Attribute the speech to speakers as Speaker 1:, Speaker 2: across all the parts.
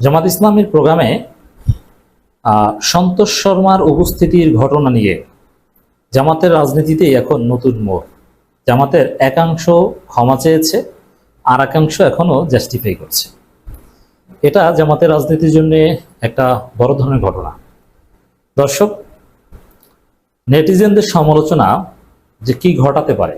Speaker 1: জামাত ইসলামের প্রোগ্রামে সন্তোষ শর্মার উপস্থিতির ঘটনা নিয়ে জামাতের রাজনীতিতে এখন নতুন মোড়। জামাতের একাংশ ক্ষমা চেয়েছে আর একাংশ এখনও জাস্টিফাই করছে। এটা জামাতের রাজনীতির জন্য একটা বড় ধরনের ঘটনা। দর্শক, নেটিজেনদের সমালোচনা যে কি ঘটাতে পারে,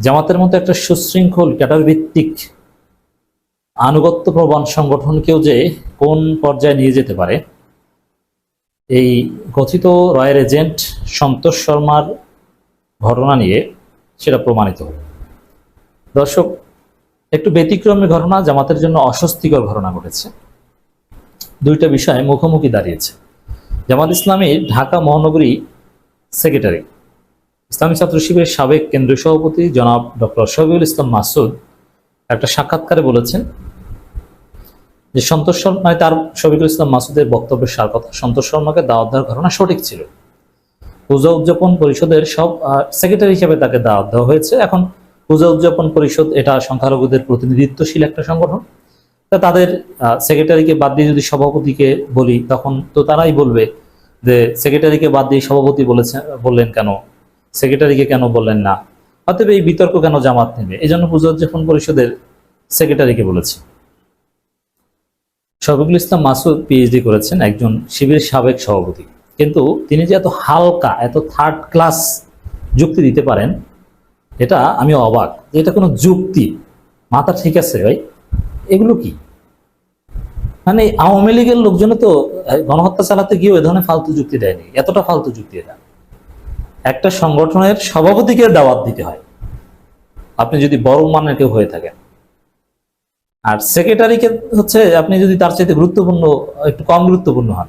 Speaker 1: জামাতের মতো একটা সুশৃঙ্খল ক্যাটার ভিত্তিক আনুগত্য প্রবণ সংগঠনকেও যে কোন পর্যায়ে নিয়ে যেতে পারে, এই কথিত রয়ের এজেন্ট সন্তোষ শর্মার ঘটনা নিয়ে সেটা প্রমাণিত দর্শক, একটু ব্যতিক্রমী ঘটনা, জামাতের জন্য অস্বস্তিকর ঘটনা ঘটেছে। দুইটা বিষয় মুখোমুখি দাঁড়িয়েছে। জামাত ইসলামীর ঢাকা মহানগরী সেক্রেটারি, ইসলামী ছাত্র শিবিরের সাবেক কেন্দ্রীয় সভাপতি জনাব ডক্টর শফিউল ইসলাম মাসুদ একটা সাক্ষাৎকারে বলেছেন যে সন্তোষ শর্মা মানে তার শফিকুল ইসলাম মাসুদের বক্তব্যের সার কথা, সন্তোষ শর্মাকে দাওয়াত দেওয়ার ঘটনা সঠিক ছিল। পূজা উদযাপন পরিষদের সব সেক্রেটারি হিসেবে তাকে দাওয়াত দেওয়া হয়েছে। এখন পূজা উদযাপন পরিষদ, এটা সংখ্যালঘুদের প্রতিনিধিত্বশীল একটা সংগঠন। তা তাদের সেক্রেটারিকে বাদ দিয়ে যদি সভাপতিকে বলি, তখন তো তারাই বলবে যে সেক্রেটারিকে বাদ দিয়ে সভাপতি বলেছেন বললেন কেন? সেক্রেটারিকে কেন বললেন না? অতএব এই বিতর্ক কেন জামাত নেবে? এই জন্য উদযাপন পরিষদের সেক্রেটারিকে বলেছে। শফিকুল ইসলাম মাসুদ পিএইচডি করেছেন, একজন শিবিরের সাবেক সভাপতি। কিন্তু তিনি যে এত হালকা, এত থার্ড ক্লাস যুক্তি দিতে পারেন, এটা আমি অবাক। এটা কোনো যুক্তি, মাথা ঠিক আছে ভাই? এগুলো কি? মানে আওয়ামী লীগের লোকজন তো, গণহত্যা চালাতে গিয়ে ওই ধরনের ফালতু যুক্তি দেয়নি। এতটা ফালতু যুক্তি এটা। একটা সংগঠনের সভাপতিকে দাওয়াত দিতে হয়। আপনি যদি বড় মানের কেউ হয়ে থাকেন। আর সেক্রেটারিকে হচ্ছে আপনি যদি তার চাইতে গুরুত্বপূর্ণ, একটু কম গুরুত্বপূর্ণ হন।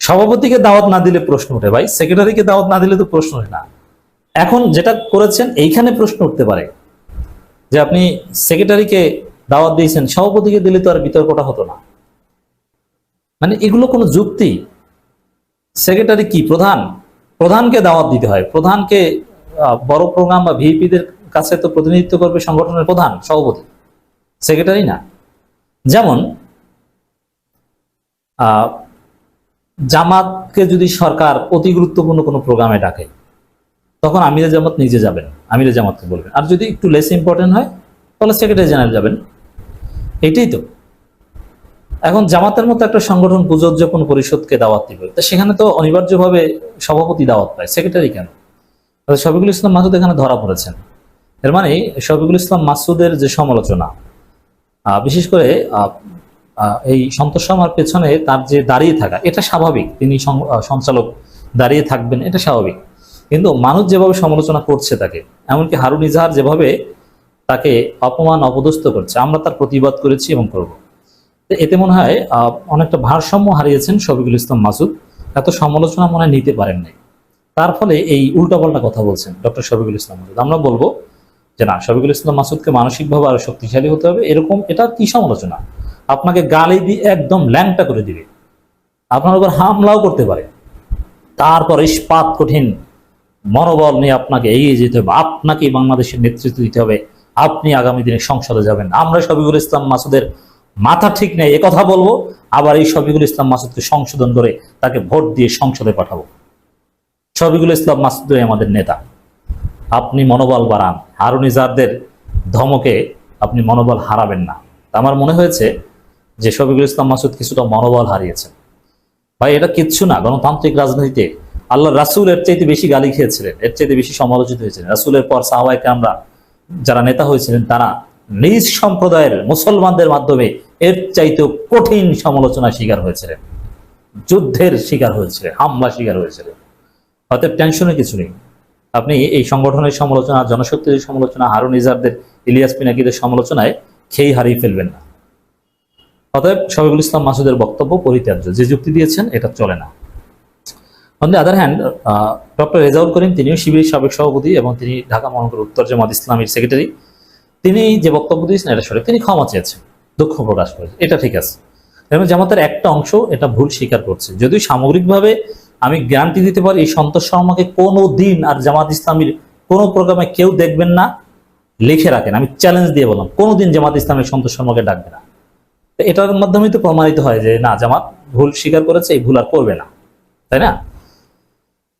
Speaker 1: সভাপতিকে দাওয়াত না দিলে প্রশ্ন ওঠে ভাই, সেক্রেটারিকে দাওয়াত না দিলে তো প্রশ্ন ওঠে না। এখন যেটা করেছেন, এইখানে প্রশ্ন উঠতে পারে যে আপনি সেক্রেটারিকে দাওয়াত দিয়েছেন, সভাপতিকে দিলে তো আর বিতর্কটা হতো না। মানে এগুলো কোনো যুক্তি। সেক্রেটারি কি প্রধান? প্রধানকে দাওয়াত দিতে হয়। প্রধানকে বড় প্রোগ্রাম বা ভিপিদের কাছে তো প্রতিনিধিত্ব করবে সংগঠনের প্রধান, সভাপতি, সেক্রেটারি না। যেমন জামাতকে যদি সরকার অতি গুরুত্বপূর্ণ কোনো প্রোগ্রামে ডাকে, তখন আমিরে জামাত নিজে যাবেন, আমিরে জামাতকে বলবেন। আর যদি একটু লেস ইম্পর্টেন্ট হয়, তাহলে সেক্রেটারি জেনারেল যাবেন। এটাই তো। এখন জামাতের মতো একটা সংগঠন পুজো উদযাপন পরিষদকে দাওয়াত দিবে, তা সেখানে তো অনিবার্যভাবে সভাপতি দাওয়াত পায়। সেক্রেটারি কেন? শফিকুল ইসলাম মাসুদ এখানে ধরা পড়েছেন। এর মানে শফিকুল ইসলাম মাসুদের যে সমালোচনা বিশেষ করে এই সন্তোষ শর্মার পেছনে তার যে দাঁড়িয়ে থাকা, এটা স্বাভাবিক। তিনি সঞ্চালক দাঁড়িয়ে থাকবেন, এটা স্বাভাবিক। কিন্তু মানুষ যেভাবে সমালোচনা করছে তাকে, এমনকি হারুন ইজাহার যেভাবে তাকে অপমান, অপদস্থ করছে, আমরা তার প্রতিবাদ করেছি এবং করব। এতে মনে হয় অনেকটা ভারসাম্য হারিয়েছেন শফিকুল ইসলাম মাসুদ। এত সমালোচনা মনে নিতে পারেন নাই। তার ফলে এই উল্টাপাল্টা কথা বলছেন ডক্টর শফিকুল ইসলাম মাসুদ। আমরা বলব যে না, শফিকুল ইসলাম মাসুদকে মানসিকভাবে আরও শক্তিশালী হতে হবে। এরকম, এটা কি সমালোচনা? আপনাকে গালি দিয়ে একদম ল্যাংটা করে দিবে। আপনার উপর হামলাও করতে পারে। তারপর ইস্পাত কঠিন মনোবল নিয়ে আপনাকে এগিয়ে যেতে হবে। আপনাকে বাংলাদেশের নেতৃত্ব দিতে হবে। আপনি আগামী দিনে সংসদে যাবেন। আমরা শফিকুল ইসলাম মাসুদের মাথা ঠিক নেই, এ কথা বলব। আবার এই শফিকুল ইসলাম মাসুদকে সংশোধন করে তাকে ভোট দিয়ে সংসদে পাঠাবো। শফিকুল ইসলাম মাসুদই আমাদের নেতা। আপনি মনোবল বাড়ান। হারুন ইজারদের ধমকে আপনি মনোবল হারাবেন না। আমার মনে হয়েছে যে শফিকুল ইসলাম মাসুদ কিছুটা মনোবল হারিয়েছেন। ভাই, এটা কিচ্ছু না, গণতান্ত্রিক রাজনীতিতে আল্লাহ রাসুল এর চাইতে বেশি গালি খেয়েছিলেন, এর চাইতে বেশি সমালোচিত হয়েছিলেন। রাসুলের পর সাহবাইকে আমরা যারা নেতা হয়েছিলেন, তারা নিজ সম্প্রদায়ের মুসলমানদের মাধ্যমে এর চাইতে কঠিন সমালোচনার শিকার হয়েছিলেন। যুদ্ধের শিকার হয়েছিলেন হামলা শিকার হয়েছিলেন। অতএব টেনশনের কিছু নেই। আপনি এই সংগঠনের সমালোচনা, জনশক্তির সমালোচনা, হারুন ইজারদের, ইলিয়াস পিনাকিদের সমালোচনায় খেই হারিয়ে ফেলবেন না। অতএব শফিকুল ইসলাম মাসুদের বক্তব্য পরিত্যাজ্য। যে যুক্তি দিয়েছেন, এটা চলে না। On the other hand doctor Rezaul Karim, তিনিও শিবিরের সাবেক সভাপতি এবং তিনি ঢাকা মহানগর উত্তর জামাত ইসলামীর সেক্রেটারি তিনি যে বক্তব্য দিয়েছেন, এটা সঠিক তিনি ক্ষমা চেয়েছেন, দুঃখ প্রকাশ করেছেন। এটা ঠিক আছে। এবং জামাতের একটা অংশ এটা ভুল স্বীকার করছে। যদিও সামগ্রিকভাবে আমি গ্যারান্টি দিতে পারি, এই সন্তোষ শর্মাকে কোনো দিন আর জামাত ইসলামীর কোনো প্রোগ্রামে কেউ দেখবেন না, লিখে রাখেন। আমি চ্যালেঞ্জ দিয়ে বললাম কোনো দিন জামাত ইসলামের সন্তোষ শর্মাকে ডাকবে না। এটার মাধ্যমেই তো প্রমাণিত হয় যে, না, জামাত ভুল স্বীকার করেছে, এই ভুল আর করবে না। তাই না?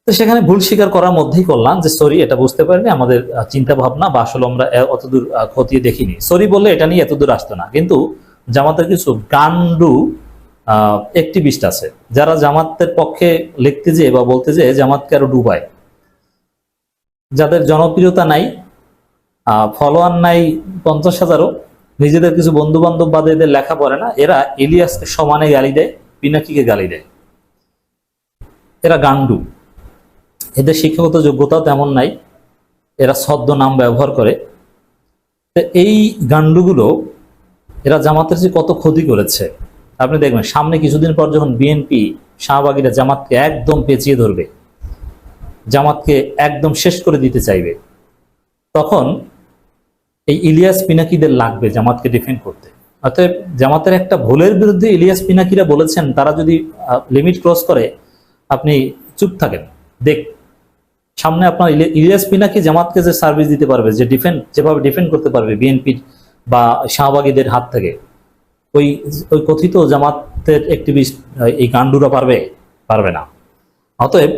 Speaker 1: তো সেখানে ভুল স্বীকার করার মধ্যেই করলাম যে, সরি, এটা বুঝতে পারিনি, আমাদের চিন্তা ভাবনা বা আসলে আমরা অতদূর খতিয়ে দেখিনি। সরি বললে এটা নিয়ে এতদূর আসতো না। কিন্তু জামাতের কিছু গান্ডু একটিভিস্ট আছে, যারা জামাতের পক্ষে লিখতে যেয়ে বা বলতে যেয়ে জামাতকে আরও ডুবায়। যাদের জনপ্রিয়তা নাই ফলোয়ার নাই পঞ্চাশ হাজারও, নিজেদের কিছু বন্ধু বান্ধব বাদে এদের লেখা পড়ে না, এরা ইলিয়াসকে সমানে গালি দেয়, পিনাকিকে গালি দেয়। এরা গান্ডু এদের শিক্ষাগত যোগ্যতাও তেমন নাই। এরা ছদ্ম নাম ব্যবহার করে। এই গান্ডুগুলো, এরা জামাতের যে কত ক্ষতি করেছে? আপনি দেখবেন, সামনে কিছুদিন পর যখন বিএনপি শাহবাগীরা জামাতকে একদম পেঁচিয়ে ধরবে, জামাতকে একদম শেষ করে দিতে চাইবে, তখন এই ইলিয়াস পিনাকিদের লাগবে জামাতকে ডিফেন্ড করতে। অতএব জামাতের একটা ভুলের বিরুদ্ধে ইলিয়াস পিনাকিরা বলেছেন, তারা যদি লিমিট ক্রস করে, আপনি চুপ থাকেন, দেখ সামনে আপনার ইলি- ইলিয়াস পিনাকি জামাতকে যে সার্ভিস দিতে পারবে, যে ডিফেন্ড যেভাবে ডিফেন্ড করতে পারবে বিএনপির বা শাহবাগীদের হাত থেকে, ওই ওই কথিত জামাতের একটিভিস্ট এই গান্ডুরা পারবে? পারবে না। অতএব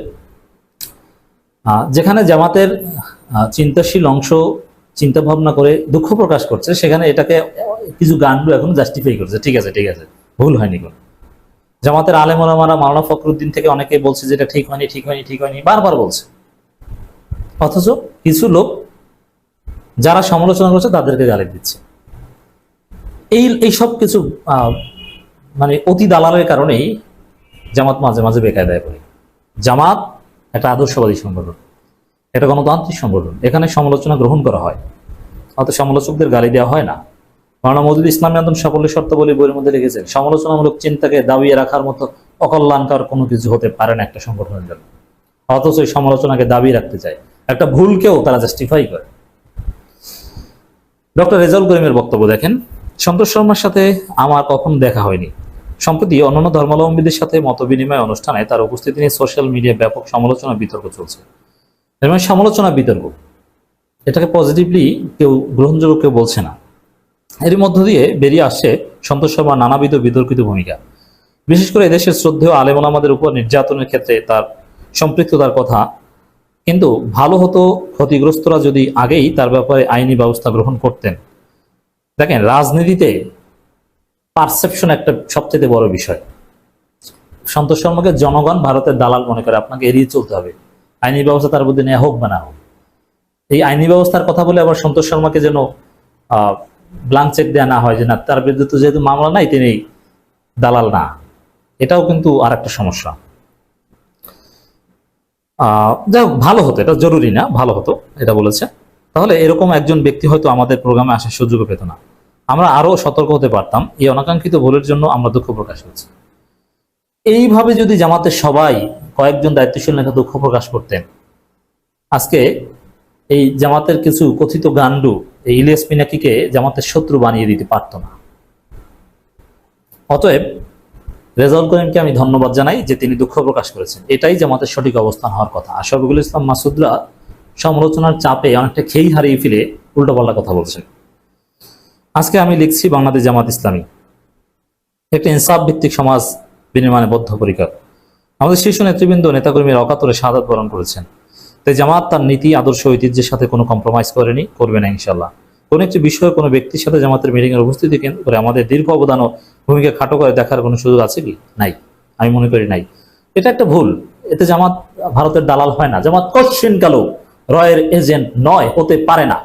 Speaker 1: যেখানে জামাতের চিন্তাশীল অংশ চিন্তা ভাবনা করে দুঃখ প্রকাশ করছে, সেখানে এটাকে কিছু গান্ডু এখন জাস্টিফাই করছে। ঠিক আছে ঠিক আছে, ভুল হয়নি কোনো। জামাতের আলেম ওলামারা মাওলানা ফখরুদ্দিন থেকে অনেকে বলছে যে এটা ঠিক হয়নি ঠিক হয়নি ঠিক হয়নি, বারবার বলছে। অথচ কিছু লোক যারা সমালোচনা করছে তাদেরকে গালি দিচ্ছে। এই এই সব কিছু মানে অতি দালালের কারণেই জামাত মাঝে মাঝে বেকায়দায় পড়ে। জামাত একটা আদর্শবাদী সংগঠন এটা গণতান্ত্রিক সংগঠন। এখানে সমালোচনা গ্রহণ করা হয়। অত সমালোচকদের গালি দেওয়া হয় না। মাওলানা মজুদ ইসলামী আন্দোলন সাফল্য শর্তাবলী বইয়ের মধ্যে লিখেছেন, সমালোচনামূলক চিন্তাকে দাবিয়ে রাখার মতো অকল্যাণকর কোনো কিছু হতে পারে না একটা সংগঠনের জন্য। অথচ এই সমালোচনাকে দাবি রাখতে চায়। একটা ভুলকেও তারা জাস্টিফাই করে। ডক্টর রেজাউল করিমের বক্তব্য দেখেন, সন্তোষ শর্মার সাথে আমার কখন দেখা হয়নি। সম্প্রতি অন্যান্য ধর্মাবলম্বীদের সাথে মত বিনিময় অনুষ্ঠানে তার উপস্থিতি নিয়ে সোশ্যাল মিডিয়ায় ব্যাপক সমালোচনা বিতর্ক চলছে। এর মানে সমালোচনা বিতর্ক। এটাকে পজিটিভলি কেউ গ্রহণযোগ্য কেউ বলছে না। এর মধ্য দিয়ে বেরিয়ে আসছে সন্তোষ শর্মার নানাবিধ বিতর্কিত ভূমিকা। বিশেষ করে এদেশের শ্রদ্ধেয় আলেমন আমাদের উপর নির্যাতনের ক্ষেত্রে তার সম্পৃক্ততার কথা কিন্তু ভালো হতো ক্ষতিগ্রস্তরা যদি আগেই তার ব্যাপারে আইনি ব্যবস্থা গ্রহণ করতেন। দেখেন, রাজনীতিতে পারসেপশন একটা সবচেয়ে বড় বিষয়। সন্তোষ শর্মাকে জনগণ ভারতের দালাল মনে করে, আপনাকে এড়িয়ে চলতে হবে। আইনি ব্যবস্থা তার মধ্যে নেওয়া হোক বা না হোক। এই আইনি ব্যবস্থার কথা বলে আবার সন্তোষ শর্মাকে যেন ব্লাঙ্ক চেক দেওয়া না হয় যে না, তার বিরুদ্ধে তো যেহেতু মামলা নাই, তিনি দালাল না। এটাও কিন্তু আর একটা সমস্যা। যাই হোক, ভালো হতো, এটা জরুরি না, ভালো হতো, এটা বলেছে। তাহলে এরকম একজন ব্যক্তি হয়তো আমাদের প্রোগ্রামে আসার সুযোগ পেত না। আমরা আরও সতর্ক হতে পারতাম, এই অনাকাঙ্ক্ষিত ভুলের জন্য আমরা দুঃখ প্রকাশ করছি। এইভাবে যদি জামাতের সবাই কয়েকজন দায়িত্বশীল নেতা দুঃখ প্রকাশ করতেন, আজকে এই জামাতের কিছু কথিত গান্ডু এই ইলিয়াস পিনাকিকে জামাতের শত্রু বানিয়ে দিতে পারত না। অতএব রেজাউল করিমকে আমি ধন্যবাদ জানাই যে তিনি দুঃখ প্রকাশ করেছেন। এটাই জামাতের সঠিক অবস্থান হওয়ার কথা। আশাফিকুল ইসলাম মাসুদরা সমালোচনার চাপে অনেকটা খেই হারিয়ে ফেলে উল্টোপাল্টা কথা বলছেন আজকে আমি লিখছি বাংলাদেশ জামাত ইসলামী। একটা ইনসাফ ভিত্তিক সমাজ বিনির্মাণে বদ্ধপরিকর। আমাদের শীর্ষ নেতৃবৃন্দ নেতাকর্মীরা অকাতরে শাহাদ বরণ করেছেন। তাই জামাত তার নীতি, আদর্শ ঐতিহ্যের সাথে কোনো কম্প্রোমাইজ করেনি, করবে না ইনশাল্লাহ কোনো একটি বিষয়ে, কোনো ব্যক্তির সাথে জামাতের মিটিং এর উপস্থিতি কেন্দ্র করে আমাদের দীর্ঘ অবদান ও ভূমিকা খাটো করে দেখার কোনো সুযোগ আছে কি? নাই। আমি মনে করি নাই। এটা একটা ভুল। এতে জামাত ভারতের দালাল হয় না। জামাত কশ্চিন কালো, রয়ের এজেন্ট নয়, হতে পারে না।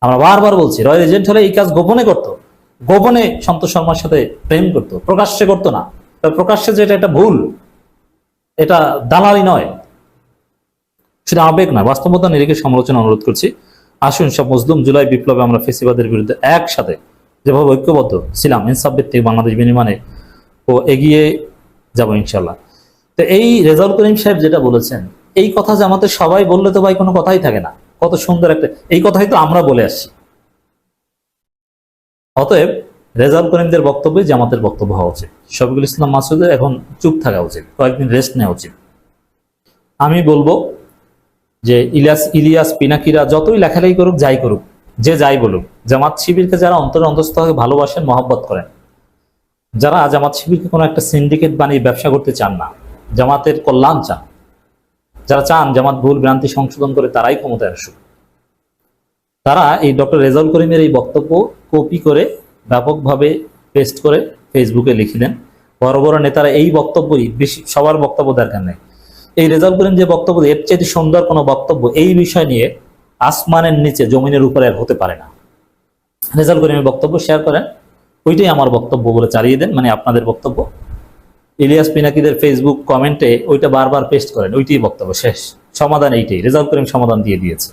Speaker 1: আমরা বারবার বলছি, রয়ের এজেন্ট হলে এই কাজ গোপনে করতো। গোপনে সন্তোষ শর্মার সাথে প্রেম করতো। প্রকাশ্যে করতো না। প্রকাশ্যে যে এটা একটা ভুল, এটা দালালি নয়। শুধু আবেগ নয়। বাস্তবতা নিরিখে সমালোচনা অনুরোধ করছি। আসুন সব মুসলিম জুলাই বিপ্লবে আমরা ফেসিবাদের বিরুদ্ধে একসাথে যেভাবে ঐক্যবদ্ধ ছিলাম ইনসাফ ভিত্তিক বাংলাদেশ বিনিময়ে ও এগিয়ে যাব ইনশাল্লাহ তো এই রেজাউল করিম সাহেব যেটা বলেছেন, এই কথা যে আমাদের সবাই বললে তো ভাই কোনো কথাই থাকে না। কত সুন্দর একটা, এই কথাই তো আমরা বলে আসছি। অতএব রেজাউল করিমদের বক্তব্যে জামাতের বক্তব্য হওয়া উচিত। শফিকুল ইসলাম মাসুদের এখন চুপ থাকা উচিত, কয়েকদিন রেস্ট নেওয়া উচিত। আমি বলব যে ইলিয়াস ইলিয়াস, পিনাকিরা যতই লেখালেখি করুক, যাই করুক যে যাই বলুক, জামাত শিবিরকে যারা অন্তরে অন্তস্থ ভালোবাসেন, মহব্বত করেন। যারা জামাত শিবিরকে কোনো একটা সিন্ডিকেট বানিয়ে ব্যবসা করতে চান না, জামাতের কল্যাণ চান। যারা চান জামাত ভুল ভ্রান্তি সংশোধন করে তারাই ক্ষমতায় আসুক। তারা এই ডক্টর রেজাউল করিমের এই বক্তব্য কপি করে ব্যাপকভাবে পেস্ট করে ফেসবুকে লিখে দেন। বড় বড় নেতারা এই বক্তব্যই বেশি, সবার বক্তব্য দরকার নেই। এই রেজাউল করিম যে বক্তব্য, এর চেয়ে সুন্দর কোনো বক্তব্য এই বিষয় নিয়ে আসমানের নিচে, জমিনের উপরে হতে পারে না। রেজাল করিমের বক্তব্য শেয়ার করেন, ওইটাই আমার বক্তব্য বলে চালিয়ে দেন মানে আপনাদের বক্তব্য। ইলিয়াস পিনাকিদের ফেসবুক কমেন্টে ওইটা বারবার পেস্ট করেন, ওইটাই বক্তব্য শেষ। সমাধান এইটাই রেজাল করিম সমাধান দিয়ে দিয়েছে।